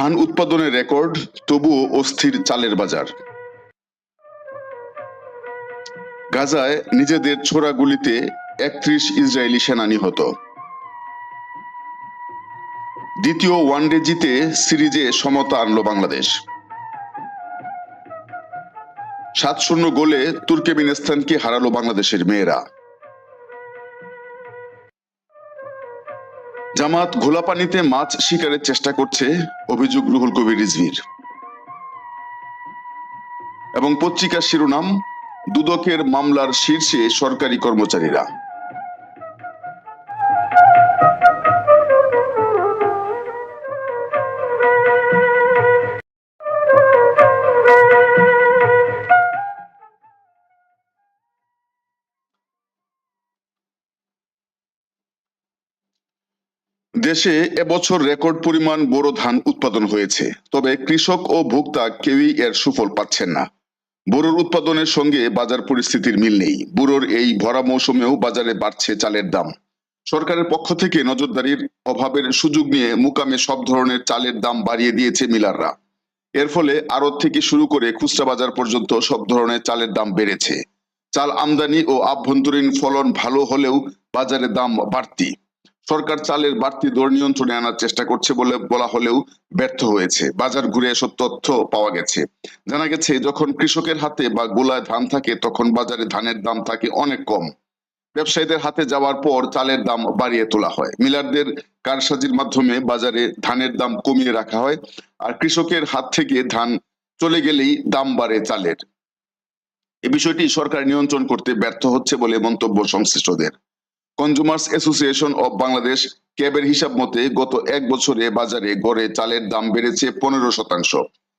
ধান উৎপাদনের রেকর্ড, তবুও অস্থির চালের বাজার। গাজায় নিজেদের ছোড়া গুলিতে একত্রিশ ইসরায়েলি সেনা নিহত। দ্বিতীয় ওয়ানডে জিতে সিরিজে সমতা আনলো বাংলাদেশ। সাত শূন্য গোলে তুর্কমেনিস্তানকে হারালো বাংলাদেশের মেয়েরা। জামাত ঘোলা পানিতে মাছ শিকারের চেষ্টা করছে, অভিযোগ রুহুল কবির রিজভির। এবং পত্রিকার শিরোনাম, দুদকের মামলার শীর্ষে সরকারি কর্মচারীরা। দেশে এবছর রেকর্ড পরিমাণ বোরো ধান উৎপাদন হয়েছে, তবে কৃষক ও ভোক্তা কেউই এর সুফল পাচ্ছেন না। বোরোর উৎপাদনের সঙ্গে বাজার পরিস্থিতির মিল নেই। বুড়োর এই ভরা মৌসুমেও বাজারে বাড়ছে চালের দাম। সরকারের পক্ষ থেকে নজরদারির অভাবের সুযোগ নিয়ে মুকামে সব ধরনের চালের দাম বাড়িয়ে দিয়েছে মিলাররা। এর ফলে আড়ত থেকে শুরু করে খুচরা বাজার পর্যন্ত সব ধরনের চালের দাম বেড়েছে। চাল আমদানি ও আভ্যন্তরীণ ফলন ভালো হলেও বাজারে দাম বাড়তি। চালের বাড়তি দর নিয়ন্ত্রণে আনার চেষ্টা করছে বলে বলা হলেও ব্যর্থ হয়েছে। বাজার ঘুরে এসব তথ্য পাওয়া গেছে। জানা গেছে, যখন কৃষকের হাতে বা গোলায় ধান থাকে, তখন বাজারে ধানের দাম থাকে অনেক কম। ব্যবসায়ীদের হাতে যাওয়ার পর চালের দাম বাড়িয়ে তোলা হয়। মিলারদের কারসাজির মাধ্যমে বাজারে ধানের দাম কমিয়ে রাখা হয় আর কৃষকের হাত থেকে ধান চলে গেলেই দাম বাড়ে চালের। এ বিষয়টি সরকার নিয়ন্ত্রণ করতে ব্যর্থ হচ্ছে বলে মন্তব্য সংশ্লিষ্টদের। কনজুমার্স অ্যাসোসিয়েশন অব বাংলাদেশ ক্যাবের হিসাব মতে গত এক বছরে বাজারে গড়ে চালের দাম বেড়েছে পনেরো শতাংশ।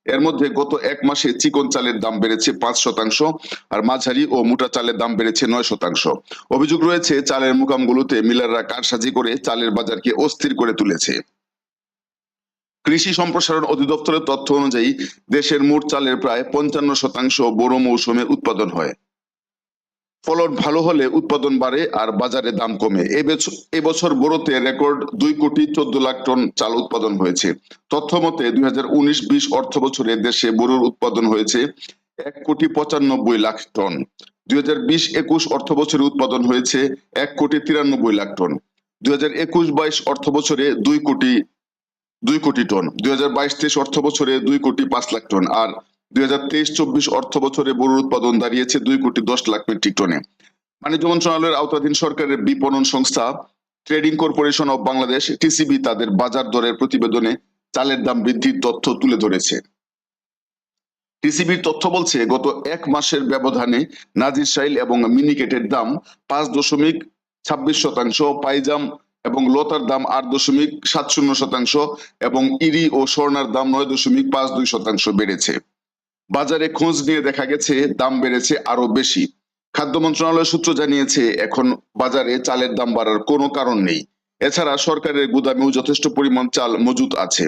এর মধ্যে গত এক মাসে চিকন চালের দাম বেড়েছে পাঁচ শতাংশ আর মাঝারি ও মোটা চালের দাম বেড়েছে নয় শতাংশ। অভিযোগ রয়েছে, চালের মুকামগুলোতে মিলাররা কারসাজি করে চালের বাজারকে অস্থির করে তুলেছে। কৃষি সম্প্রসারণ অধিদপ্তরের তথ্য অনুযায়ী, দেশের মোট চালের প্রায় পঞ্চান্ন শতাংশ বড় মৌসুমে উৎপাদন হয়। ফলন ভালো হলে উৎপাদন বাড়ে আর বাজারে দাম কমে। এবছর বোরোতে রেকর্ড দুই কোটি চোদ্দ লাখ টন চাল উৎপাদন হয়েছে। তথ্য মতে দুই হাজার উনিশ বিশ অর্থ বছরে দেশে বোরোর উৎপাদন হয়েছে এক কোটি পঁচানব্বই লাখ টন। দুই হাজার বিশ একুশ অর্থ বছরে উৎপাদন হয়েছে এক কোটি তিরানব্বই লাখ টন। দুই হাজার একুশ বাইশ অর্থ বছরে দুই কোটি দুই কোটি টন। দুই হাজার বাইশ অর্থ বছরে দুই কোটি পাঁচ লাখ টন। আর দুই হাজার তেইশ চব্বিশ অর্থ বছরে বোরোর উৎপাদন দাঁড়িয়েছে দুই কোটি দশ লাখ মেট্রিক টনে। বাণিজ্য মন্ত্রণালয়ের আওতাধীন সরকারের বিপণন সংস্থা trading corporation of Bangladesh, TCB, তাদের বাজার দরের প্রতিবেদনে চালের দাম বৃদ্ধির তথ্য তুলে ধরেছে। টিসিবির তথ্য বলছে, গত এক মাসের ব্যবধানে নাজির সাইল এবং মিনিকেটের দাম পাঁচ দশমিক ছাব্বিশ শতাংশ, পাইজাম এবং লতার দাম আট দশমিক সাত শূন্য শতাংশ এবং ইরি ও স্বর্ণার দাম নয় দশমিক পাঁচ দুই শতাংশ বেড়েছে। বাজারে খোঁজ নিয়ে দেখা গেছে দাম বেড়েছে আরও বেশি। খাদ্য মন্ত্রণালয় সূত্র জানিয়েছে, এখন বাজারে চালের দাম বাড়ার কোনো কারণ নেই। এছাড়া সরকারের গুদামেও যথেষ্ট পরিমাণ চাল মজুত আছে।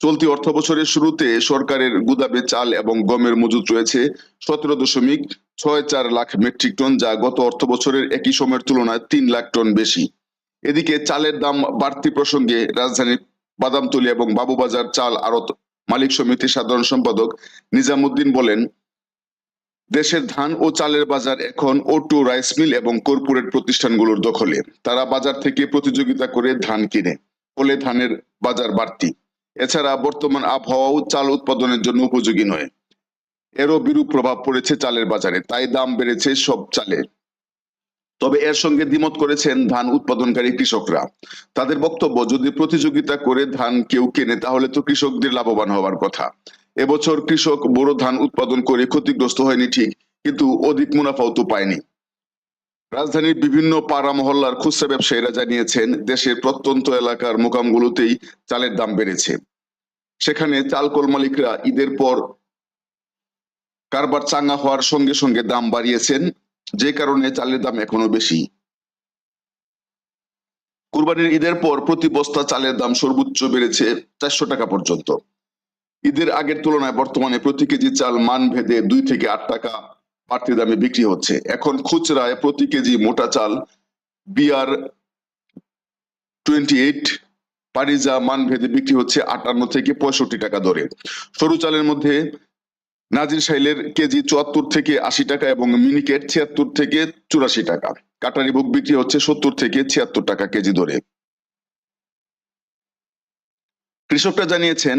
চলতি অর্থ বছরের শুরুতে সরকারের গুদামে চাল এবং গমের মজুত রয়েছে সতেরো দশমিক ছয় চার লাখ মেট্রিক টন, যা গত অর্থ বছরের একই সময়ের তুলনায় তিন লাখ টন বেশি। এদিকে চালের দাম বাড়তি প্রসঙ্গে রাজধানীর বাদামতলী এবং বাবুবাজার চাল আড়ত মালিক সমিতির সাধারণ সম্পাদক নিজামুদ্দিন বলেন, দেশের ধান ও চালের বাজার এখন ওটু রাইস মিল এবং কর্পোরেট প্রতিষ্ঠানগুলোর দখলে। তারা বাজার থেকে প্রতিযোগিতা করে ধান কিনে, ফলে ধানের বাজার বাড়তি। এছাড়া বর্তমান আবহাওয়াও চাল উৎপাদনের জন্য উপযোগী নয়। এরও বিরূপ প্রভাব পড়েছে চালের বাজারে, তাই দাম বেড়েছে সব চালে। তবে এর সঙ্গে দ্বিমত করেছেন ধান উৎপাদনকারী কৃষকরা। তাদের বক্তব্য, যদি প্রতিযোগিতা করে ধান কেউ কেনে, তাহলে তো কৃষকদের লাভবান হওয়ার কথা। এবছর কৃষক বড় ধান উৎপাদন করে ক্ষতিগ্রস্ত হয়নি ঠিক, কিন্তু অধিক মুনাফাও তো পায়নি। রাজধানীর বিভিন্ন পাড়া মহল্লার খুচরা ব্যবসায়ীরা জানিয়েছেন, দেশের প্রত্যন্ত এলাকার মোকামগুলোতেই চালের দাম বেড়েছে। সেখানে চালকল মালিকরা ঈদের পর কারবার চাঙ্গা হওয়ার সঙ্গে সঙ্গে দাম বাড়িয়েছেন। যে কারণে চালের দাম এখনও বেশি। কুরবানির ঈদের পর প্রতি বস্তা চালের দাম সর্বোচ্চ বেড়েছে চারশো টাকা পর্যন্ত। ঈদের আগের তুলনায় বর্তমানে প্রতি কেজি চাল মান ভেদে দুই থেকে আট টাকা বাড়তি দামে বিক্রি হচ্ছে। এখন খুচরায় প্রতি কেজি মোটা চাল বিআর টোয়েন্টি এইট, পারিজা মান ভেদে বিক্রি হচ্ছে আটান্ন থেকে পঁয়ষট্টি টাকা দরে। সরু চালের মধ্যে নাজির সাইলের কেজি চুয়াত্তর থেকে আশি টাকা এবং মিনিকেট ছিয়াত্তর থেকে চুরাশি টাকা। কাটারি বুক বিক্রি হচ্ছে সত্তর থেকে ছিয়াত্তর টাকা কেজি দরে কৃষকরা জানিয়েছেন,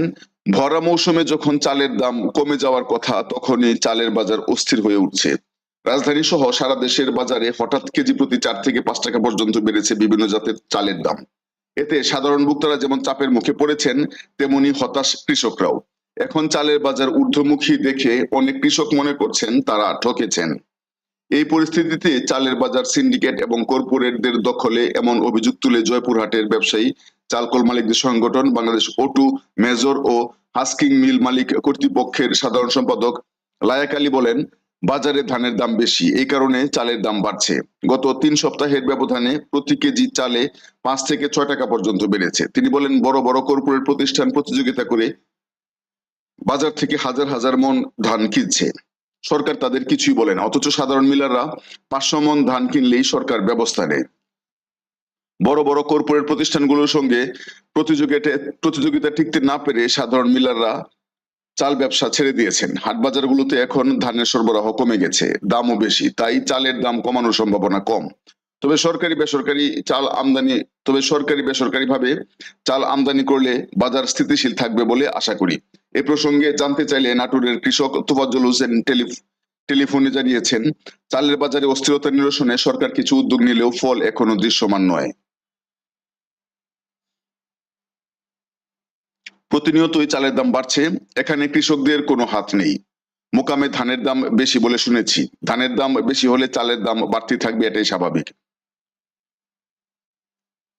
ভরা মৌসুমে যখন চালের দাম কমে যাওয়ার কথা, তখনই চালের বাজার অস্থির হয়ে উঠছে। রাজধানী সহ সারা দেশের বাজারে হঠাৎ কেজি প্রতি চার থেকে পাঁচ টাকা পর্যন্ত বেড়েছে বিভিন্ন জাতের চালের দাম। এতে সাধারণ ভোক্তারা যেমন চাপের মুখে পড়েছেন, তেমনি হতাশ কৃষকরাও। এখন চালের বাজার ঊর্ধ্বমুখী দেখে অনেক কৃষক মনে করছেন তারা ঠকেছেন। এই পরিস্থিতিতে চালের বাজার সিন্ডিকেট এবং কর্পোরেটদের দখলে এমন অভিযোগ তুলে জয়পুরহাটের ব্যবসায়ী চালকল মালিকদের সংগঠন বাংলাদেশ ওটু মেজর ও হাস্কিং মিল মালিক কর্তৃপক্ষের সাধারণ সম্পাদক লায়াক আলী বলেন, বাজারে ধানের দাম বেশি, এই কারণে চালের দাম বাড়ছে। গত তিন সপ্তাহের ব্যবধানে প্রতি কেজি চালে পাঁচ থেকে ছয় টাকা পর্যন্ত বেড়েছে। তিনি বলেন, বড় বড় কর্পোরেট প্রতিষ্ঠান প্রতিযোগিতা করে বাজার থেকে হাজার হাজার মন ধান কিনছে। সরকার তাদের কিছুই বলে না। অথচ সাধারণ মিলাররা পাঁচশো মন ধান কিনলেই সরকার ব্যবস্থা নেয়। বড় বড় কর্পোরেট প্রতিষ্ঠানগুলোর সঙ্গে প্রতিযোগিতা প্রতিযোগিতা টিকতে না পেরে সাধারণ মিলাররা চাল ব্যবসা ছেড়ে দিয়েছেন। হাট বাজারগুলোতে এখন ধানের সরবরাহ কমে গেছে, দামও বেশি, তাই চালের দাম কমানোর সম্ভাবনা কম। তবে সরকারি বেসরকারি চাল আমদানি তবে সরকারি বেসরকারি ভাবে চাল আমদানি করলে বাজার স্থিতিশীল থাকবে বলে আশা করি। এ প্রসঙ্গে জানতে চাইলে নাটোরের কৃষক তোফাজ্জল হোসেন টেলিফোনে জানিয়েছেন, চালের বাজারে অস্থিরতা নিরসনে সরকার কিছু উদ্যোগ নিলেও ফল এখনও দৃশ্যমান নয়। প্রতিনিয়তই চালের দাম বাড়ছে, এখানে কৃষকদের কোনো হাত নেই। মোকামে ধানের দাম বেশি বলে শুনেছি। ধানের দাম বেশি হলে চালের দাম বাড়তি থাকবে, এটাই স্বাভাবিক।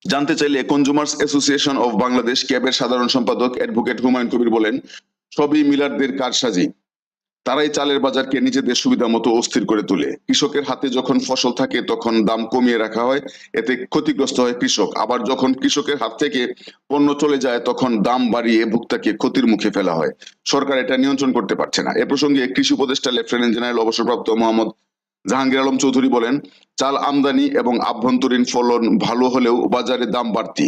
জানতে চাইলে কনজুমার্স অ্যাসোসিয়েশন অফ বাংলাদেশ ক্যাবের সাধারণ সম্পাদক অ্যাডভোকেট হুমায়ুন কবির বলেন, সবই মিলারদের কারসাজি। তারাই চালের বাজারকে নিজেদের সুবিধা মতো অস্থির করে তোলে। কৃষকের হাতে যখন ফসল থাকে, তখন দাম কমিয়ে রাখা হয়, এতে ক্ষতিগ্রস্ত হয় কৃষক। আবার যখন কৃষকের হাত থেকে পণ্য চলে যায়, তখন দাম বাড়িয়ে ভোক্তাকে ক্ষতির মুখে ফেলা হয়। সরকার এটা নিয়ন্ত্রণ করতে পারছে না। এ প্রসঙ্গে কৃষি উপদেষ্টা লেফটেন্যান্ট জেনারেল অবসরপ্রাপ্ত মোহাম্মদ জাহাঙ্গীর আলম চৌধুরী বলেন, চাল আমদানি এবং আভ্যন্তরীণ ফলন ভালো হলেও বাজারে দাম বাড়তি।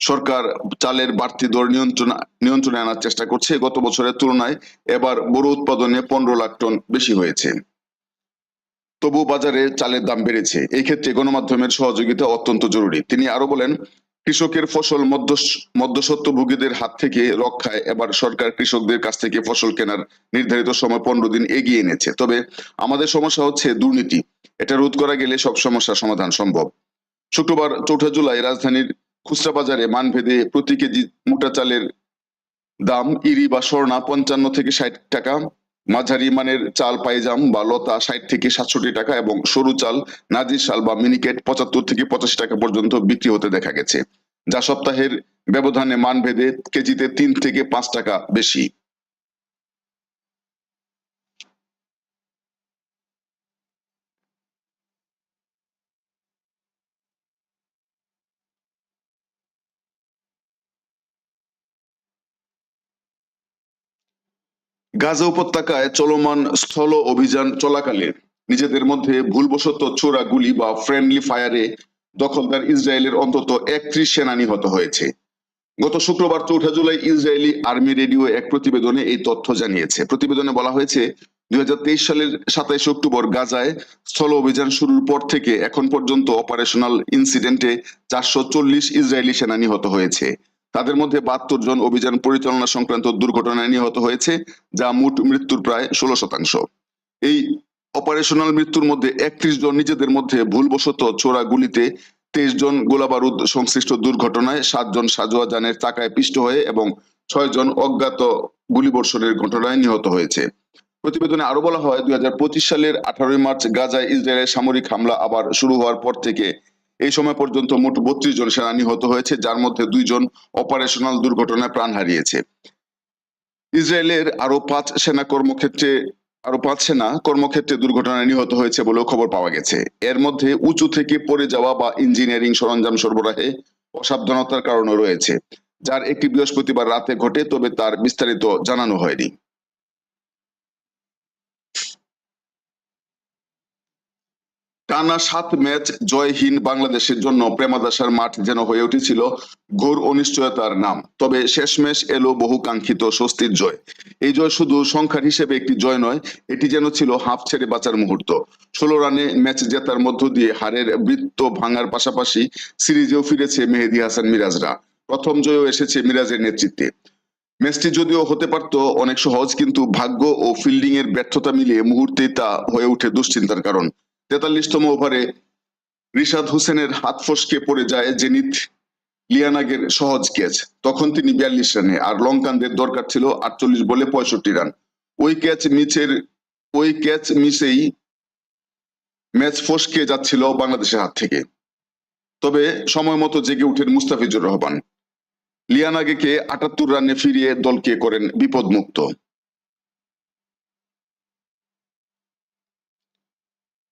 সরকার চালের বাড়তি দর নিয়ন্ত্রণ, নিয়ন্ত্রণে আনার চেষ্টা করছে। গত বছরের তুলনায় এবার বড় উৎপাদনে পনেরো লাখ টন বেশি হয়েছে। তবু বাজারে চালের দাম বেড়েছে। এই ক্ষেত্রে গণমাধ্যমের সহযোগিতা অত্যন্ত জরুরি। তিনি আরও বলেন কৃষকের ফসল মধ্য মধ্যস্বত্বভোগীদের হাত থেকে রক্ষায় এবার সরকার কৃষকদের কাছ থেকে ফসল কেনার নির্ধারিত সময় পনেরো দিন এগিয়ে এনেছে। তবে আমাদের সমস্যা হচ্ছে দুর্নীতি। এটা রোধ করা গেলে সব সমস্যার সমাধান সম্ভব। শুক্রবার চৌঠা জুলাই রাজধানীর খুচরা বাজারে মানভেদে প্রতি কেজি মোটা চালের দাম, ইরি বা স্বর্ণা পঞ্চান্ন থেকে ষাট টাকা মাঝারি মানের চাল পাইজাম বা লতা ষাট থেকে সাতষট্টি টাকা এবং সরু চাল, নাজির চাল বা মিনিকেট পঁচাত্তর থেকে পঁচাশি টাকা পর্যন্ত বিক্রি হতে দেখা গেছে। যা সপ্তাহের ব্যবধানে মানভেদে কেজিতে তিন থেকে পাঁচ টাকা বেশি। গাজা উপত্যকায় চলমান স্থল অভিযান চলাকালে নিজেদের মধ্যে ভুলবশত ছোড়া গুলি বা ফ্রেন্ডলি ফায়ারে দখলদার ইসরায়েলের অন্তত একত্রিশ সেনা নিহত হয়েছে। গত শুক্রবার চৌঠা জুলাই ইসরায়েলি আর্মি রেডিও এক প্রতিবেদনে এই তথ্য জানিয়েছে। প্রতিবেদনে বলা হয়েছে, দুই হাজার তেইশ সালের সাতাইশ অক্টোবর গাজায় স্থল অভিযান শুরুর পর থেকে এখন পর্যন্ত অপারেশনাল ইনসিডেন্টে চারশো চল্লিশ ইসরায়েলি সেনা নিহত হয়েছে। তাদের মধ্যে বাহাত্তর জন অভিযান পরিচালনা সংক্রান্ত দুর্ঘটনায় নিহত হয়েছে, যা মোট মৃত্যুর প্রায় ষোলো শতাংশ। এই অপারেশনাল মৃত্যুর মধ্যে একত্রিশ জন নিজেদের মধ্যে ভুলবশত ছোড়া গুলিতে তেইশ জন গোলাবারুদ সংশ্লিষ্ট দুর্ঘটনায় সাতজন সাজোয়া যানের চাকায় পিষ্ট হয়ে এবং ছয় জন অজ্ঞাত গুলিবর্ষণের ঘটনায় নিহত হয়েছে। প্রতিবেদনে আরও বলা হয়, দুই হাজার পঁচিশ সালের আঠারোই মার্চ গাজায় ইসরায়েলের সামরিক হামলা আবার শুরু হওয়ার পর থেকে এই সময় পর্যন্ত মোট বত্রিশ জন সেনা নিহত হয়েছে, যার মধ্যে দুইজন অপারেশনাল দুর্ঘটনায় প্রাণ হারিয়েছে। ইসরায়েলের আরও পাঁচ সেনা কর্মক্ষেত্রে, আরও পাঁচ সেনা কর্মক্ষেত্রে দুর্ঘটনায় নিহত হয়েছে বলেও খবর পাওয়া গেছে। এর মধ্যে উঁচু থেকে পড়ে যাওয়া বা ইঞ্জিনিয়ারিং সরঞ্জাম সরবরাহে অসাবধানতার কারণে রয়েছে, যার একটি বৃহস্পতিবার রাতে ঘটে, তবে তার বিস্তারিত জানানো হয়নি। টানা সাত ম্যাচ জয়হীন বাংলাদেশের জন্য প্রেমাদাসার মাঠ যেন হয়ে উঠেছিল ঘোর অনিশ্চয়তার নাম। তবে শেষমেশ এলো বহু কাঙ্ক্ষিত স্বস্তির জয়। এই জয় শুধু সংখ্যার হিসেবে একটি জয় নয়, এটি যেন ছিল হাফ ছেড়ে বাঁচার মুহূর্ত। ষোলো রানে ম্যাচ জেতার মধ্য দিয়ে হারের বৃত্ত ভাঙার পাশাপাশি সিরিজেও ফিরেছে মেহেদি হাসান মিরাজরা। প্রথম জয়ও এসেছে মিরাজের নেতৃত্বে। ম্যাচটি যদিও হতে পারত অনেক সহজ, কিন্তু ভাগ্য ও ফিল্ডিং এর ব্যর্থতা মিলিয়ে মুহূর্তেই তা হয়ে ওঠে দুশ্চিন্তার কারণ। তেতাল্লিশতম ওভারে রিশাদ হোসেনের হাত ফসকে পড়ে যায় জেনিত লিয়ানাগের সহজ ক্যাচ। তখন তিনি বিয়াল্লিশ রানে, আর লঙ্কানদের দরকার ছিল আটচল্লিশ বলে পঁয়ষট্টি রান। ওই ক্যাচ মিচের ওই ক্যাচ মিসেই ম্যাচ ফসকে যাচ্ছিল বাংলাদেশের হাত থেকে। তবে সময় মতো জেগে উঠেন মুস্তাফিজুর রহমান। লিয়ানাগেকে আটাত্তর রানে ফিরিয়ে দলকে করেন বিপদমুক্ত।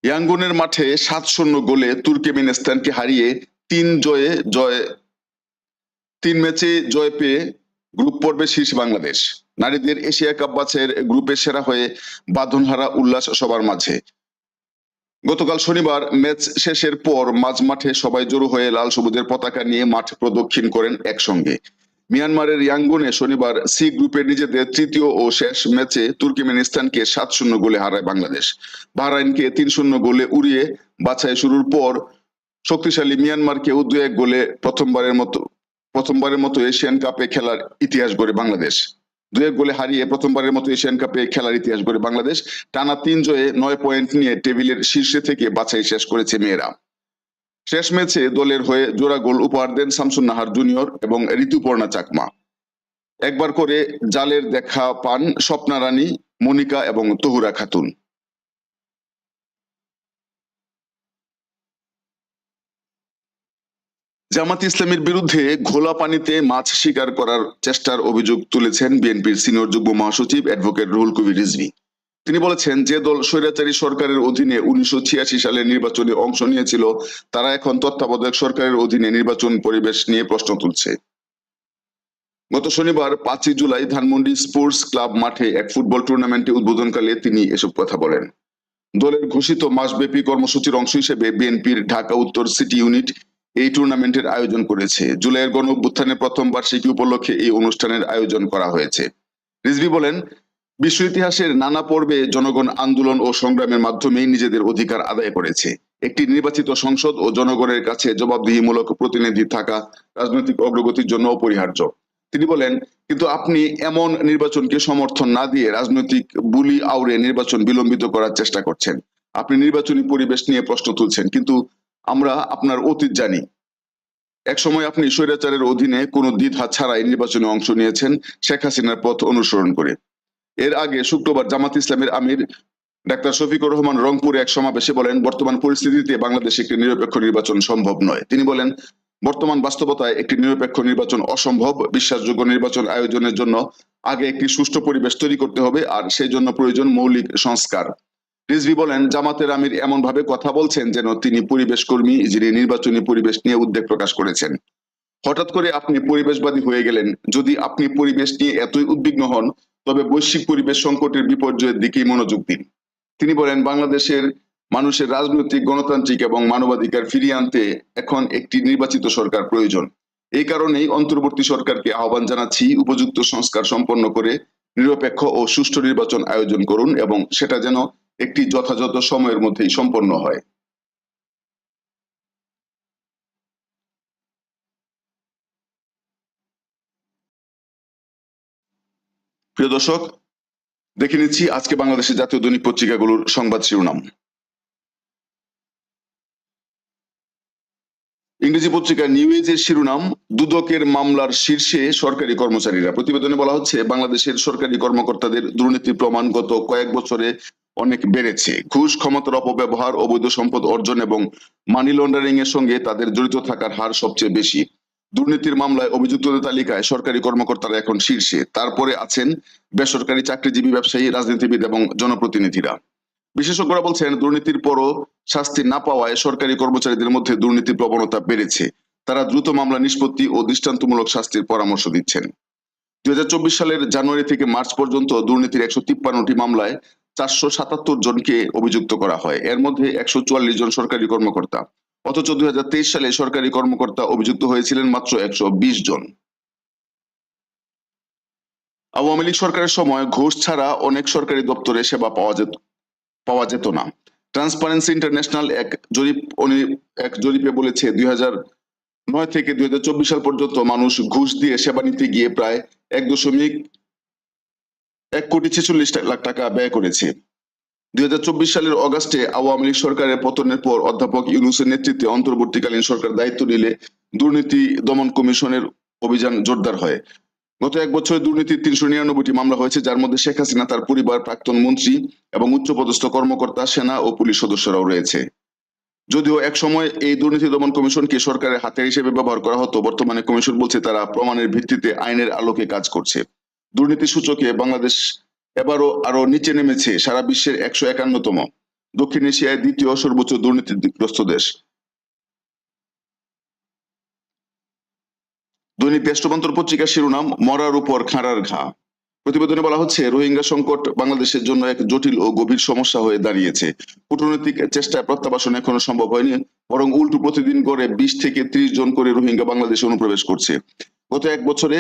ইয়াঙ্গুনের মাঠে সাত শূন্য গোলে তুর্কমেনিস্তানকে হারিয়ে তিন জয়ে জয়, তিন ম্যাচে জয় পেয়ে গ্রুপ পর্বে শীর্ষ বাংলাদেশ। নারীদের এশিয়া কাপ বাছের গ্রুপে সেরা হয়ে বাঁধনহারা উল্লাস সবার মাঝে। গতকাল শনিবার ম্যাচ শেষের পর মাঝ মাঠে সবাই জড়ো হয়ে লাল সবুজের পতাকা নিয়ে মাঠ প্রদক্ষিণ করেন একসঙ্গে। মিয়ানমারের ইয়াঙ্গুনে শনিবার সি গ্রুপে নিজেদের তৃতীয় ও শেষ ম্যাচে তুর্কমেনিস্তানকে সাত শূন্য গোলে হারায় বাংলাদেশ। বাহরাইনকে তিন শূন্য গোলে উড়িয়ে বাছাই শুরুর পর শক্তিশালী মিয়ানমারকেও দু এক গোলে প্রথমবারের মতো প্রথমবারের মতো এশিয়ান কাপে খেলার ইতিহাস গড়ে বাংলাদেশ। দু এক গোলে হারিয়ে প্রথমবারের মতো এশিয়ান কাপে খেলার ইতিহাস গড়ে বাংলাদেশ। টানা তিন জয়ে নয় পয়েন্ট নিয়ে টেবিলের শীর্ষে থেকে বাছাই শেষ করেছে মেয়েরা। শেষ ম্যাচে দলের হয়ে জোড়া গোল উপহার দেন শামসুন নাহার জুনিয়র এবং ঋতুপর্ণা চাকমা। একবার করে জালের দেখা পান স্বপ্না রানী, মনিকা এবং তহুরা খাতুন। জামাত ইসলামের বিরুদ্ধে ঘোলা পানিতে মাছ শিকার করার চেষ্টার অভিযোগ তুলেছেন বিএনপির সিনিয়র যুগ্ম মহাসচিব অ্যাডভোকেট রুহুল কবির রিজভী। তিনি বলেছেন, যে দল স্বৈরাচারী সরকারের অধীনে উনিশশো ছিয়াশি সালে নির্বাচনে অংশ নিয়েছিল, তারা এখন তত্ত্বাবধায়ক সরকারের অধীনে নির্বাচন পরিবেশ নিয়ে প্রশ্ন তুলছে। গত শনিবার পাঁচই জুলাই ধানমন্ডি স্পোর্টস ক্লাব মাঠে এক ফুটবল টুর্নামেন্টে উদ্বোধনকালে তিনি এসব কথা বলেন। দলের ঘোষিত মাসব্যাপী কর্মসূচির অংশ হিসেবে বিএনপির ঢাকা উত্তর সিটি ইউনিট এই টুর্নামেন্টের আয়োজন করেছে। জুলাইয়ের গণ প্রথম বার্ষিকী উপলক্ষে এই অনুষ্ঠানের আয়োজন করা হয়েছে। রিজভি বলেন বিশ্ব ইতিহাসের নানা পর্বে জনগণ আন্দোলন ও সংগ্রামের মাধ্যমে নিজেদের অধিকার আদায় করেছে। একটি নির্বাচিত সংসদ ও জনগণের কাছে জবাবদিহিমূলক প্রতিনিধি থাকা রাজনৈতিক অগ্রগতির জন্য অপরিহার্য। তিনি বলেন, কিন্তু আপনি এমন নির্বাচনকে সমর্থন না দিয়ে রাজনৈতিক বুলি আউড়ে নির্বাচন বিলম্বিত করার চেষ্টা করছেন। আপনি নির্বাচনী পরিবেশ নিয়ে প্রশ্ন তুলছেন, কিন্তু আমরা আপনার অতীত জানি। এক সময় আপনি স্বৈরাচারের অধীনে কোনো দ্বিধা ছাড়াই নির্বাচনে অংশ নিয়েছেন শেখ হাসিনার পথ অনুসরণ করে। এর আগে শুক্রবার জামাত ইসলামের আমির ডাক্তার শফিকুর রহমান রংপুরে এক সমাবেশে বলেন, বর্তমান পরিস্থিতিতে বাংলাদেশে একটি নিরপেক্ষ নির্বাচন সম্ভব নয়। তিনি বলেন, বর্তমান বাস্তবতায় একটি নিরপেক্ষ নির্বাচন অসম্ভব। বিশ্বাসযোগ্য নির্বাচন আয়োজনের জন্য আগে একটি সুষ্ঠু পরিবেশ তৈরি করতে হবে, আর সেই জন্য প্রয়োজন মৌলিক সংস্কার। রিজভি বলেন, জামাতের আমির এমন ভাবে কথা বলছেন যেন তিনি পরিবেশ কর্মী যিনি নির্বাচনী পরিবেশ নিয়ে উদ্বেগ প্রকাশ করেছেন। হঠাৎ করে আপনি পরিবেশবাদী হয়ে গেলেন। যদি আপনি পরিবেশ নিয়ে এতই উদ্বিগ্ন হন, তবে বৈশ্বিক পরিবেশ সংকটের বিপর্যয়ের দিকেই মনোযোগ দিন। তিনি বলেন, বাংলাদেশের মানুষের রাজনৈতিক, গণতান্ত্রিক এবং মানবাধিকার ফিরিয়ে আনতে এখন একটি নির্বাচিত সরকার প্রয়োজন। এই কারণেই অন্তর্বর্তী সরকারকে আহ্বান জানাচ্ছি, উপযুক্ত সংস্কার সম্পন্ন করে নিরপেক্ষ ও সুষ্ঠু নির্বাচন আয়োজন করুন এবং সেটা যেন একটি যথাযথ সময়ের মধ্যেই সম্পন্ন হয়। প্রিয় দর্শক, দেখে নিচ্ছি আজকে বাংলাদেশের জাতীয় দৈনিক পত্রিকাগুলোর সংবাদ শিরোনাম। ইংরেজি পত্রিকা নিউ এজের শিরোনাম, দুদকের মামলার শীর্ষে সরকারি কর্মচারীরা। প্রতিবেদনে বলা হচ্ছে, বাংলাদেশের সরকারি কর্মকর্তাদের দুর্নীতির প্রমাণ গত কয়েক বছরে অনেক বেড়েছে। ঘুষ, ক্ষমতার অপব্যবহার, অবৈধ সম্পদ অর্জন এবং মানি লন্ডারিং এর সঙ্গে তাদের জড়িত থাকার হার সবচেয়ে বেশি। দুর্নীতির মামলায় অভিযুক্তদের তালিকায় সরকারি কর্মকর্তারা এখন শীর্ষে। তারপরে আছেন বেসরকারি চাকরিজীবী ব্যবসায়ী, রাজনীতিবিদ এবং জনপ্রতিনিধিরা। বিশেষজ্ঞরা বলছেন, দুর্নীতির পরও শাস্তি না পাওয়ায় সরকারি কর্মচারীদের মধ্যে দুর্নীতির প্রবণতা বেড়েছে। তারা দ্রুত মামলা নিষ্পত্তি ও দৃষ্টান্তমূলক শাস্তির পরামর্শ দিচ্ছেন। দুই হাজার চব্বিশ সালের জানুয়ারি থেকে মার্চ পর্যন্ত দুর্নীতির একশো তিপ্পান্নটি মামলায় চারশো সাতাত্তর জনকে অভিযুক্ত করা হয়। এর মধ্যে একশো চুয়াল্লিশ জন সরকারি কর্মকর্তা। অথচ দুই সালে সরকারি কর্মকর্তা অভিযুক্ত হয়েছিলেন মাত্র একশো বিশ জন। আওয়ামী লীগ সরকারের সময় ঘুষ ছাড়া অনেক সরকারি দপ্তরে সেবা পাওয়া যেত পাওয়া যেত না। ট্রান্সপারেন্সি ইন্টারন্যাশনাল এক জরিপ এক জরিপে বলেছে, দুই নয় থেকে দুই চব্বিশ সাল পর্যন্ত মানুষ ঘুষ দিয়ে সেবা নিতে গিয়ে প্রায় এক দশমিক এক কোটি ছেচল্লিশ লাখ টাকা ব্যয় করেছে। দুই সালের আওয়ামী লীগ সরকারের পতনের পর অধ্যাপক ইউনুসের নেতৃত্বে অন্তর্বর্তীকালীন সরকার দায়িত্ব নিলে দুর্নীতি দমন কমিশনের অভিযান জোরদার হয়। গত এক বছরে দুর্নীতির তিনশো নিরানব্বইটি মামলা হয়েছে, যার মধ্যে শেখ হাসিনা তার পরিবার, প্রাক্তন মন্ত্রী এবং উচ্চপদস্থ কর্মকর্তা, সেনা ও পুলিশ সদস্যরাও রয়েছে। যদিও এক সময় এই দুর্নীতি দমন কমিশনকে সরকারের হাতের হিসেবে ব্যবহার করা হতো, বর্তমানে কমিশন বলছে তারা প্রমাণের ভিত্তিতে আইনের আলোকে কাজ করছে। দুর্নীতি সূচকে বাংলাদেশ এবারও আরও নিচে নেমেছে সারা বিশ্বের একশো একান্নতম, দক্ষিণ এশিয়ায় দ্বিতীয় সর্বোচ্চ দুর্নীতিগ্রস্ত দেশ। দৈনিক দেশপ্রান্তর পত্রিকার শিরোনাম, মরার উপর খাঁড়ার ঘা। প্রতিবেদনে বলা হচ্ছে, রোহিঙ্গা সংকট বাংলাদেশের জন্য এক জটিল ও গভীর সমস্যা হয়ে দাঁড়িয়েছে। কূটনৈতিক চেষ্টায় প্রত্যাবাসন এখনও সম্ভব হয়নি, বরং উল্টো প্রতিদিন গড়ে বিশ থেকে ত্রিশ জন করে রোহিঙ্গা বাংলাদেশে অনুপ্রবেশ করছে। গত এক বছরে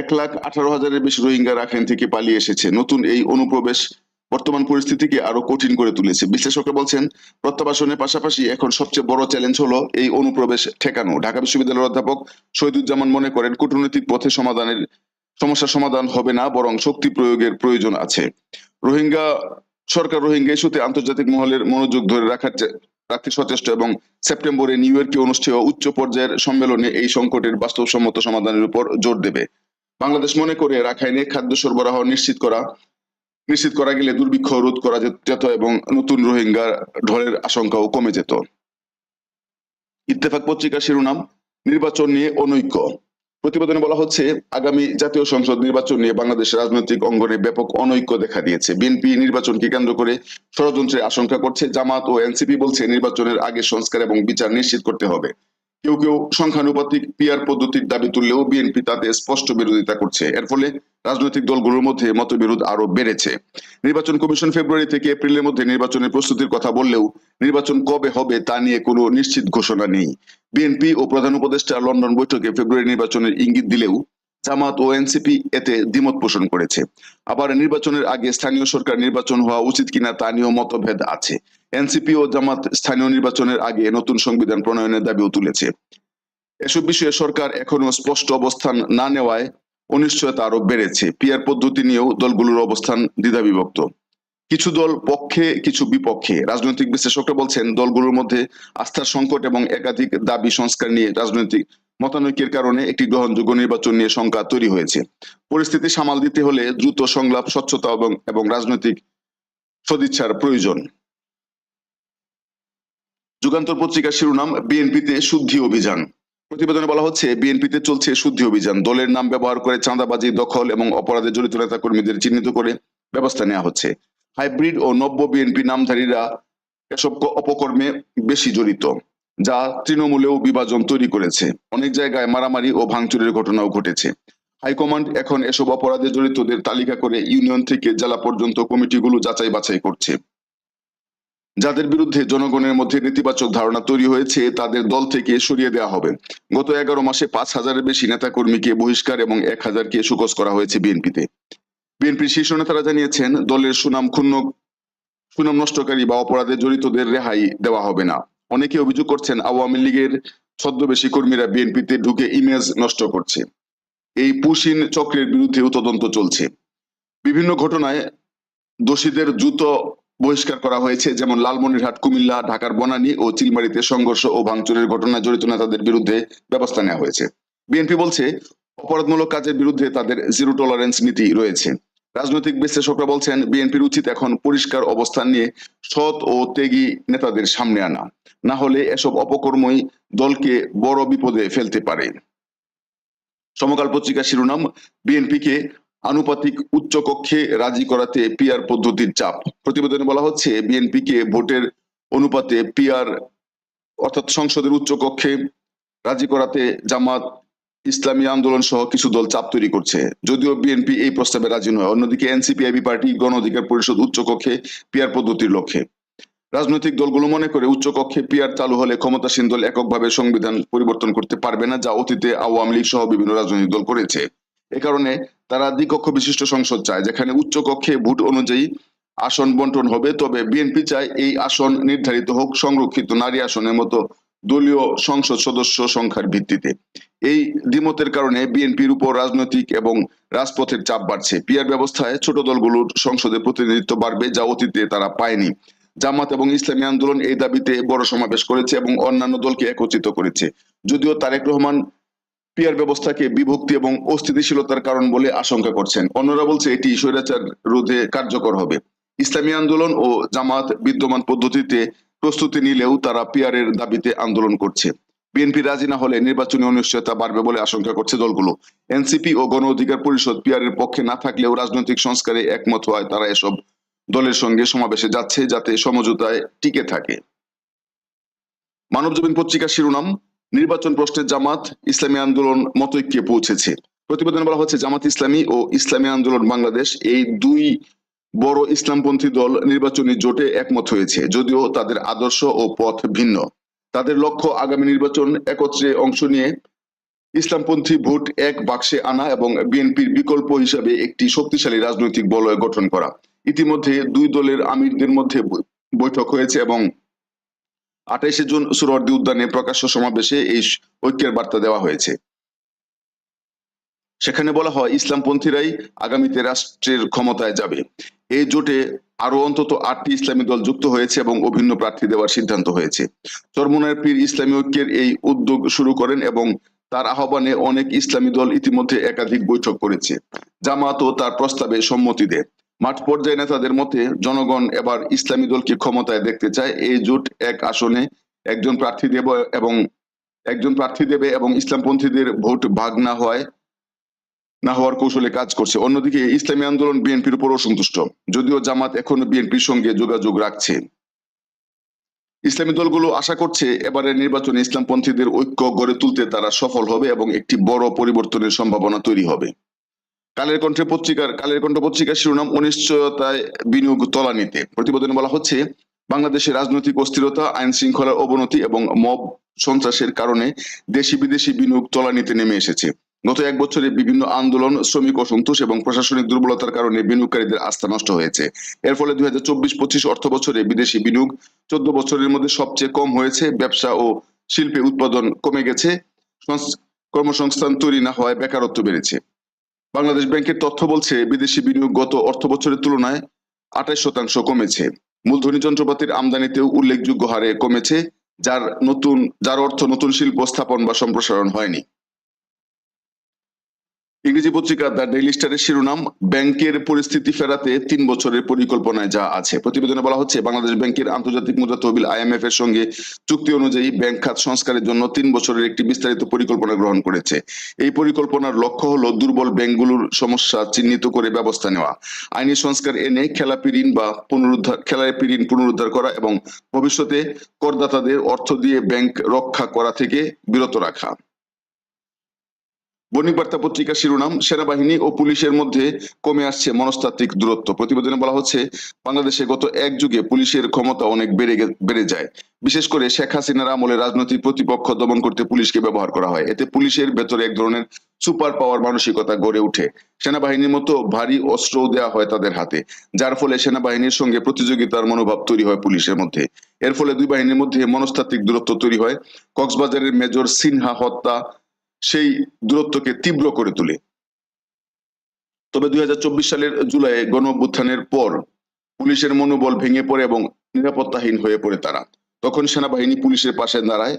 এক লাখ আঠারো হাজারের বেশি রোহিঙ্গা রাখাইন থেকে পালিয়ে এসেছে। নতুন এই অনুপ্রবেশ বর্তমান পরিস্থিতিকে আরও কঠিন করে তুলেছে। বিশ্লেষকরা বলছেন, প্রত্যাবাসনের পাশাপাশি এখন সবচেয়ে বড় চ্যালেঞ্জ হলো এই অনুপ্রবেশ ঠেকানো। ঢাকা বিশ্ববিদ্যালয়ের অধ্যাপক শহীদুজ্জামান মনে করেন, কূটনৈতিক পথে সমাধানের, সমস্যার সমাধান হবে না, বরং শক্তি প্রয়োগের প্রয়োজন আছে। রোহিঙ্গা, সরকার রোহিঙ্গা ইস্যুতে আন্তর্জাতিক মহলের মনোযোগ ধরে রাখার রাখতে সচেষ্ট এবং সেপ্টেম্বরে নিউ ইয়র্কে অনুষ্ঠেয় উচ্চ পর্যায়ের সম্মেলনে এই সংকটের বাস্তবসম্মত সমাধানের উপর জোর দেবে। বাংলাদেশ মনে করে রাখাইনে খাদ্য সরবরাহ নিশ্চিত করা নিশ্চিত করা গেলে দুর্ভিক্ষ রোধ করা যেত এবং নতুন রোহিঙ্গা ঢলের আশঙ্কাও কমে যেত। ইত্তেফাক পত্রিকার শিরোনাম, নির্বাচন নিয়ে অনৈক্য। প্রতিবেদনে বলা হচ্ছে, আগামী জাতীয় সংসদ নির্বাচন নিয়ে বাংলাদেশের রাজনৈতিক অঙ্গনে ব্যাপক অনৈক্য দেখা দিয়েছে। বিএনপি নির্বাচনকে কেন্দ্র করে ষড়যন্ত্রের আশঙ্কা করছে জামাত ও এনসিপি বলছে, নির্বাচনের আগে সংস্কার এবং বিচার নিশ্চিত করতে হবে। কেউ কেউ সংখ্যানুপাতিক পিয়ার পদ্ধতির দাবি তুললেও বিএনপি তাতে স্পষ্ট বিরোধিতা করছে। এর ফলে রাজনৈতিক দলগুলোর মধ্যে মতবিরোধ আরও বেড়েছে। নির্বাচন কমিশন ফেব্রুয়ারি থেকে এপ্রিলের মধ্যে নির্বাচনের প্রস্তুতির কথা বললেও নির্বাচন কবে হবে তা নিয়ে কোনো নিশ্চিত ঘোষণা নেই। বিএনপি ও প্রধান উপদেষ্টা লন্ডন বৈঠকে ফেব্রুয়ারি নির্বাচনের ইঙ্গিত দিলেও জামাত ও এনসিপি এতে দ্বিমত পোষণ করেছে। আবার নির্বাচনের আগে স্থানীয় সরকার নির্বাচন হওয়া উচিত কিনা তা নিয়েও মতভেদ আছে। এনসিপি ও জামাত স্থানীয় নির্বাচনের আগে নতুন সংবিধান প্রণয়নের দাবিও তুলেছে। এসব বিষয়ে সরকার এখনও স্পষ্ট অবস্থান না নেওয়ায় অনিশ্চয়তা আরও বেড়েছে। পিয়ার পদ্ধতি নিয়েও দলগুলোর অবস্থান দ্বিধাবিভক্ত। কিছু দল পক্ষে, কিছু বিপক্ষে। রাজনৈতিক বিশ্লেষকরা বলছেন, দলগুলোর মধ্যে আস্থার সংকট এবং একাধিক দাবি সংস্কার নিয়ে রাজনৈতিক মতানৈক্যের কারণে একটি গ্রহণযোগ্য নির্বাচন নিয়ে শঙ্কা তৈরি হয়েছে। পরিস্থিতি সামাল দিতে হলে দ্রুত সংলাপ, স্বচ্ছতা এবং এবং রাজনৈতিক সদিচ্ছার প্রয়োজন। যুগান্তর পত্রিকার শিরোনাম, বিএনপিতে শুদ্ধি অভিযান। প্রতিবেদনে বলা হচ্ছে, বিএনপিতে চলছে শুদ্ধি অভিযান। দলের নাম ব্যবহার করে চাঁদাবাজি, দখল এবং অপরাধে জড়িত নেতা কর্মীদের চিহ্নিত করে ব্যবস্থা নেওয়া হচ্ছে। হাইব্রিড ও নব্য বিএনপি নামধারীরা এসব অপকর্মে বেশি জড়িত, যা তৃণমূলেও বিভাজন তৈরি করেছে। অনেক জায়গায় মারামারি ও ভাঙচুরের ঘটনাও ঘটেছে। হাইকমান্ড এখন এসব অপরাধে জড়িতদের তালিকা করে ইউনিয়ন থেকে জেলা পর্যন্ত কমিটিগুলো যাচাই বাছাই করছে। যাদের বিরুদ্ধে জনগণের মধ্যে নেতিবাচক ধারণা তৈরি হয়েছে, তাদের দল থেকে সরিয়ে দেওয়া হবে। গত এগারো মাসে পাঁচ হাজারের বেশি নেতাকর্মীকে বহিষ্কার এবং এক হাজারকে সুকস করা হয়েছে বিএনপিতে। বিএনপির শীর্ষ নেতারা জানিয়েছেন, দলের সুনাম ক্ষুণ্ণ, সুনাম নষ্টকারী বা অপরাধে জড়িতদের রেহাই দেওয়া হবে না। অনেকে অভিযোগ করছেন, আওয়ামী লীগের ছদ্মবেশী কর্মীরা বিএনপিতে ঢুকে ইমেজ নষ্ট করছে। এই পুশিন চক্রের বিরুদ্ধেও তদন্ত চলছে। বিভিন্ন ঘটনায় দোষীদের দ্রুত বহিষ্কার করা হয়েছে, যেমন লালমনিরহাট, কুমিল্লা, ঢাকার বনানী ও চিলমারিতে সংঘর্ষ ও ভাঙচুরের ঘটনায় জড়িত নেতাদের বিরুদ্ধে ব্যবস্থা নেওয়া হয়েছে। বিএনপি বলছে, অপরাধমূলক কাজের বিরুদ্ধে তাদের জিরো টলারেন্স নীতি রয়েছে। রাজনৈতিক বিশ্লেষকরা বলছেন, বিএনপির উচিত এখন পরিষ্কার অবস্থান নিয়ে সৎ ও ত্যাগী নেতাদের সামনে আনা। না হলে এসব অপকর্মই দলকে বড় বিপদে ফেলতে পারে। সমকাল পত্রিকা শিরোনাম, বিএনপিকে আনুপাতিক উচ্চ কক্ষে রাজি করাতে পিআর পদ্ধতির চাপ। প্রতিবেদনে বলা হচ্ছে, বিএনপিকে ভোটের অনুপাতে পিআর, অর্থাৎ সংসদের উচ্চ কক্ষে রাজি করাতে জামাত, ইসলামী আন্দোলন সহ কিছু দল চাপ তৈরি করছে। যদিও বিএনপি এই প্রস্তাবে রাজি নয়, অন্যদিকে এনসিপি, এবি পার্টি, গণ অধিকার পরিষদ উচ্চ কক্ষে পিআর পদ্ধতির লক্ষ্যে। রাজনৈতিক দলগুলো মনে করে উচ্চ কক্ষে পিআর চালু হলে ক্ষমতাসীন দল এককভাবে সংবিধান পরিবর্তন করতে পারবে না, যা অতীতে আওয়ামী লীগ সহ বিভিন্ন রাজনৈতিক দল করেছে। এ কারণে তারা দ্বিকক্ষ বিশিষ্ট সংসদ চায়, যেখানে উচ্চ কক্ষে ভোট অনুযায়ী আসন বন্টন হবে। তবে বিএনপি চায় এই আসন নির্ধারিত হোক, সংরক্ষিত নারী আসনের মতো দলীয় সংসদ সদস্য সংখ্যার ভিত্তিতে। এই দ্বিমতের কারণে বিএনপির উপর রাজনৈতিক এবং রাজপথের চাপ বাড়ছে। পিআর ব্যবস্থায় ছোট দলগুলোর সংসদে প্রতিনিধিত্ব বাড়বে যা অতীতে তারা পায়নি। জামাত এবং ইসলামী আন্দোলন এই দাবিতে বড় সমাবেশ করেছে এবং অন্যান্য দলকে একত্রিত করেছে। যদিও তারেক রহমান পিআর ব্যবস্থাকে বিভক্তি এবং অস্থিতিশীলতার কারণ বলে আশঙ্কা করছেন। অন্যরা বলছে এটি স্বৈরাচার রোধে কার্যকর হবে। ইসলামী আন্দোলন ও জামাত বিদ্যমান পদ্ধতিতে প্রস্তুতি নিলেও তারা পিয়ারের দাবিতে আন্দোলন করছে। বিএনপি রাজি না হলে নির্বাচনী অনিশ্চয়তা বাড়বে বলে আশঙ্কা করছে দলগুলো। এনসিপি ও গণ অধিকার পরিষদ পিয়ারের পক্ষে না থাকলেও রাজনৈতিক সংস্কারে একমত হয় তারা এসব দলের সঙ্গে সমাবেশে যাচ্ছে যাতে সমঝোতায় টিকে থাকে। মানবজমিন পত্রিকার শিরোনাম নির্বাচন প্রশ্নে জামাত ইসলামী আন্দোলন মতৈক্যে পৌঁছেছে। প্রতিবেদনে বলা হচ্ছে, জামাত ইসলামী ও ইসলামী আন্দোলন বাংলাদেশ এই দুই বড় ইসলামপন্থী দল নির্বাচনী জোটে একমত হয়েছে, যদিও তাদের আদর্শ ও পথ ভিন্ন। তাদের লক্ষ্য আগামী নির্বাচন একত্রে অংশ নিয়ে ইসলামপন্থী ভোট এক বাক্সে আনা এবং বিএনপির বিকল্প হিসাবে একটি শক্তিশালী রাজনৈতিক বলয় গঠন করা। ইতিমধ্যে দুই দলের আমিরদের মধ্যে বৈঠক হয়েছে এবং আঠাইশে জুন সুরওয়ার্দী উদ্যানে প্রকাশ্য সমাবেশে এই ঐক্যের বার্তা দেওয়া হয়েছে। সেখানে বলা হয়, ইসলামপন্থীরাই আগামীতে রাষ্ট্রের ক্ষমতায় যাবে। এই জোটে আরও অন্তত আটটি ইসলামী দল যুক্ত হয়েছে এবং অভিন্ন প্রার্থী দেওয়ার সিদ্ধান্ত হয়েছে। চরমুনার পীর ইসলামী ঐক্যের এই উদ্যোগ শুরু করেন এবং তার আহ্বানে অনেক ইসলামী দল ইতিমধ্যে একাধিক বৈঠক করেছে। জামাতও তার প্রস্তাবে সম্মতি দেয়। মাঠ পর্যায়ে নেতাদের মতে জনগণ এবার ইসলামী দলকে ক্ষমতায় দেখতে চায়। এই জোট এক আসনে একজন প্রার্থী দেব এবং একজন প্রার্থী দেবে এবং ইসলামপন্থীদের ভোট ভাগ না হওয়ায় না হওয়ার কৌশলে কাজ করছে। অন্যদিকে ইসলামী আন্দোলন বিএনপির উপর অসন্তুষ্ট যদিও জামাত এখনও বিএনপির সঙ্গে যোগাযোগ রাখছে। ইসলামী দলগুলো আশা করছে এবারের নির্বাচনে ইসলামপন্থীদের ঐক্য গড়ে তুলতে তারা সফল হবে এবং একটি বড় পরিবর্তনের সম্ভাবনা তৈরি হবে। কালের কণ্ঠে পত্রিকার, কালের কণ্ঠ পত্রিকার শিরোনাম অনিশ্চয়তায় বিনিয়োগ তলানিতে। প্রতিবেদনে বলা হচ্ছে বাংলাদেশের রাজনৈতিক অস্থিরতা, আইন শৃঙ্খলার অবনতি এবং মব সন্ত্রাসের কারণে দেশি বিদেশি বিনিয়োগ তলানিতে নেমে এসেছে। গত এক বছরে বিভিন্ন আন্দোলন, শ্রমিক অসন্তোষ এবং প্রশাসনিক দুর্বলতার কারণে বিনিয়োগকারীদের আস্থা নষ্ট হয়েছে। এর ফলে দুই হাজার চব্বিশ পঁচিশ অর্থ বছরে বিদেশি বিনিয়োগ চোদ্দ বছরের মধ্যে সবচেয়ে কম হয়েছে। ব্যবসা ও শিল্পে উৎপাদন কমে গেছে। সংস- কর্মসংস্থান তৈরি না হওয়ায় বেকারত্ব বেড়েছে। বাংলাদেশ ব্যাংকের তথ্য বলছে, বিদেশি বিনিয়োগ গত অর্থ বছরের তুলনায় আঠাশ শতাংশ কমেছে। মূলধনী যন্ত্রপাতির আমদানিতেও উল্লেখযোগ্য হারে কমেছে, যার নতুন যার অর্থ নতুন শিল্প স্থাপন বা সম্প্রসারণ হয়নি। ইংরেজি পত্রিকা দ্য ডেইলি স্টারের শিরোনাম, ব্যাংকের পরিস্থিতি ফেরাতে তিন বছরের পরিকল্পনায় যা আছে। প্রতিবেদনে বলা হচ্ছে, বাংলাদেশ ব্যাংকের আন্তর্জাতিক মুদ্রা তহবিল আইএমএফ এর সঙ্গে চুক্তি অনুযায়ী ব্যাংক খাত সংস্কারের জন্য তিন বছরের একটি বিস্তারিত পরিকল্পনা গ্রহণ করেছে। এই পরিকল্পনার লক্ষ্য হলো দুর্বল ব্যাংকগুলোর সমস্যা চিহ্নিত করে ব্যবস্থা নেওয়া। আইনি সংস্কার এনে খেলাপি ঋণ বা পুনরুদ্ধার খেলাপি ঋণ পুনরুদ্ধার করা এবং ভবিষ্যতে করদাতাদের অর্থ দিয়ে ব্যাংক রক্ষা করা থেকে বিরত রাখা। বণিক বার্তা পত্রিকার শিরোনাম, সেনাবাহিনী ও পুলিশের মধ্যে কমে আসছে মনস্তাত্ত্বিক দূরত্ব। প্রতিবেদনে বলা হচ্ছে, বাংলাদেশে গত এক যুগে পুলিশের ক্ষমতা অনেক বেড়ে বেড়ে যায়। বিশেষ করে শেখ হাসিনার আমলে রাজনৈতিক প্রতিপক্ষ দমন করতে পুলিশকে ব্যবহার করা হয়। এতে পুলিশের ভেতরে এক ধরনের সুপার পাওয়ার মানসিকতা গড়ে ওঠে। সেনাবাহিনীর মতো ভারী অস্ত্রও দেওয়া হয় তাদের হাতে, যার ফলে সেনাবাহিনীর সঙ্গে প্রতিযোগিতার মনোভাব তৈরি হয় পুলিশের মধ্যে। এর ফলে দুই বাহিনীর মধ্যে মনস্তাত্ত্বিক দূরত্ব তৈরি হয়। কক্সবাজারের মেজর সিনহা হত্যা সেই দূরত্বকে তীব্র করে তোলে। তবে দুই হাজার চব্বিশ সালের জুলাইয়ে গণ পর পুলিশের মনোবল ভেঙে পড়ে এবং নিরাপত্তাহীন হয়ে পড়ে তারা। তখন সেনাবাহিনী পুলিশের পাশে দাঁড়ায়।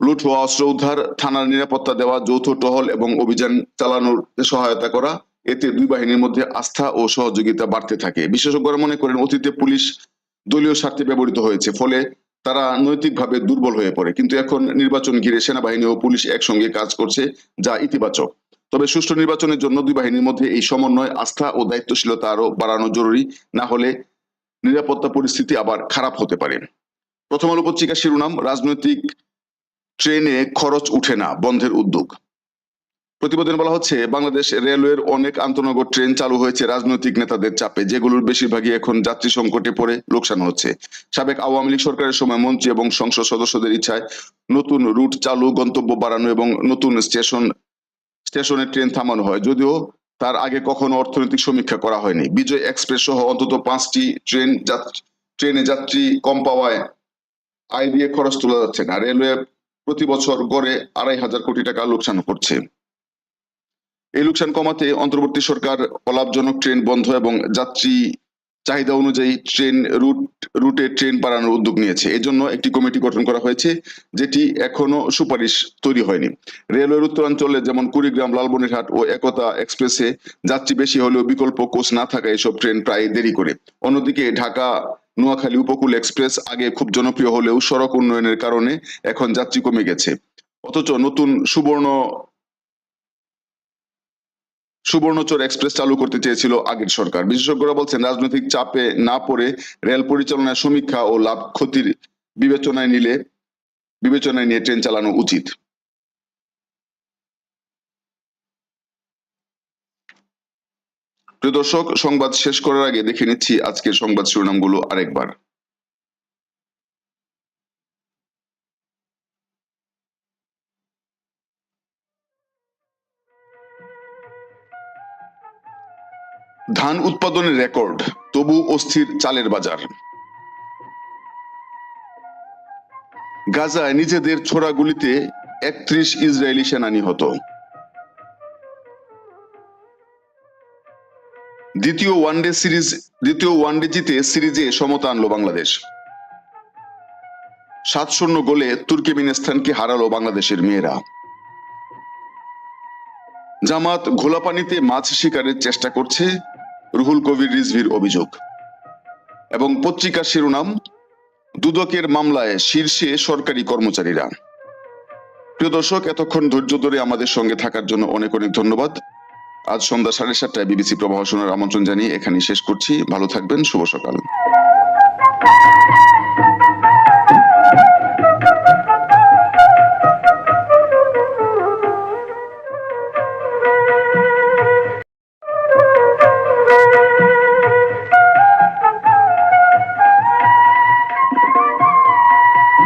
লুট হওয়া, অস্ত্র উদ্ধার, থানার নিরাপত্তা দেওয়া, যৌথ টহল এবং অভিযান চালানোর সহায়তা করা, এতে দুই বাহিনীর মধ্যে আস্থা ও সহযোগিতা বাড়তে থাকে। বিশেষজ্ঞরা মনে করেন, অতীতে পুলিশ দলীয় স্বার্থে ব্যবহৃত হয়েছে, ফলে তারা নৈতিকভাবে দুর্বল হয়ে পড়ে। কিন্তু এখন নির্বাচন ঘিরে সেনাবাহিনী ও পুলিশ একসঙ্গে কাজ করছে, যা ইতিবাচক। তবে সুষ্ঠু নির্বাচনের জন্য দুই বাহিনীর মধ্যে এই সমন্বয়, আস্থা ও দায়িত্বশীলতা আরও বাড়ানো জরুরি, না হলে নিরাপত্তা পরিস্থিতি আবার খারাপ হতে পারে। প্রথম আলো পত্রিকা শিরোনাম, রাজনৈতিক ট্রেনে খরচ উঠে না, বন্ধের উদ্যোগ। প্রতিবেদনে বলা হচ্ছে, বাংলাদেশ রেলওয়ের অনেক আন্তনগর ট্রেন চালু হয়েছে রাজনৈতিক নেতাদের চাপে, যেগুলোর বেশিরভাগই এখন যাত্রী সংকটে পড়ে লোকসান হচ্ছে। সাবেক আওয়ামী লীগ সরকারের সময় মন্ত্রী এবং সংসদ সদস্যদের ইচ্ছায় নতুন রুট চালু, গন্তব্য বাড়ানো এবং নতুন স্টেশন স্টেশনে ট্রেন থামানো হয়। যদিও তার আগে কখনো অর্থনৈতিক সমীক্ষা করা হয়নি। বিজয় এক্সপ্রেস সহ অন্তত পাঁচটি ট্রেন ট্রেনে যাত্রী কম পাওয়ায় আয় দিয়ে খরচ তোলা যাচ্ছে না। রেলওয়ে প্রতি বছর গড়ে আড়াই হাজার কোটি টাকা লোকসান করছে। এই লোকসান কমাতে অন্তর্বর্তী সরকার অলাভজনক ট্রেন বন্ধ এবং যাত্রী চাহিদা অনুযায়ী ট্রেন রুট, রুটে ট্রেন বাড়ানোর উদ্যোগ নিয়েছে। এই জন্য একটি কমিটি গঠন করা হয়েছে, যেটি এখনও সুপারিশ তৈরি হয়নি। রেলওয়ের উত্তরাঞ্চলে যেমন কুড়িগ্রাম, লালমনিরহাট ও একতা এক্সপ্রেসে যাত্রী বেশি হলেও বিকল্প কোচ না থাকায় এসব ট্রেন প্রায় দেরি করে। অন্যদিকে ঢাকা, নোয়াখালী উপকূল এক্সপ্রেস আগে খুব জনপ্রিয় হলেও সড়ক উন্নয়নের কারণে এখন যাত্রী কমে গেছে। অথচ নতুন সুবর্ণ সুবর্ণচর এক্সপ্রেস চালু করতে চেয়েছিল আগের সরকার। বিশেষজ্ঞরা বলছেন, রাজনৈতিক চাপে না পড়ে রেল পরিচালনার সমীক্ষা ও লাভ ক্ষতির বিবেচনায় নিলে, বিবেচনায় নিয়ে ট্রেন চালানো উচিত। প্রিয় দর্শক, সংবাদ শেষ করার আগে দেখে নিচ্ছি আজকের সংবাদ শিরোনামগুলো আরেকবার। ধান উৎপাদনের রেকর্ড, তবু অস্থির চালের বাজার। গাজায় নিজেদের ছোড়া গুলিতে একত্রিশ ইসরায়েলি সেনা নিহত। দ্বিতীয় ওয়ানডে সিরিজ, দ্বিতীয় ওয়ানডে জিতে সিরিজে সমতা আনলো বাংলাদেশ। সাত শূন্য গোলে তুর্কমেনিস্তানকে হারালো বাংলাদেশের মেয়েরা। জামাত ঘোলাপানিতে মাছ শিকারের চেষ্টা করছে রুহুল কবির রিজভির অভিযোগ। এবং পত্রিকার শিরোনাম, দুদকের মামলায় শীর্ষে সরকারি কর্মচারীরা। প্রিয় দর্শক, এতক্ষণ ধৈর্য ধরে আমাদের সঙ্গে থাকার জন্য অনেক অনেক ধন্যবাদ। আজ সন্ধ্যা সাড়ে সাতটায় বিবিসি প্রবাহ শোনার আমন্ত্রণ জানিয়ে এখানে শেষ করছি। ভালো থাকবেন, শুভ সকাল।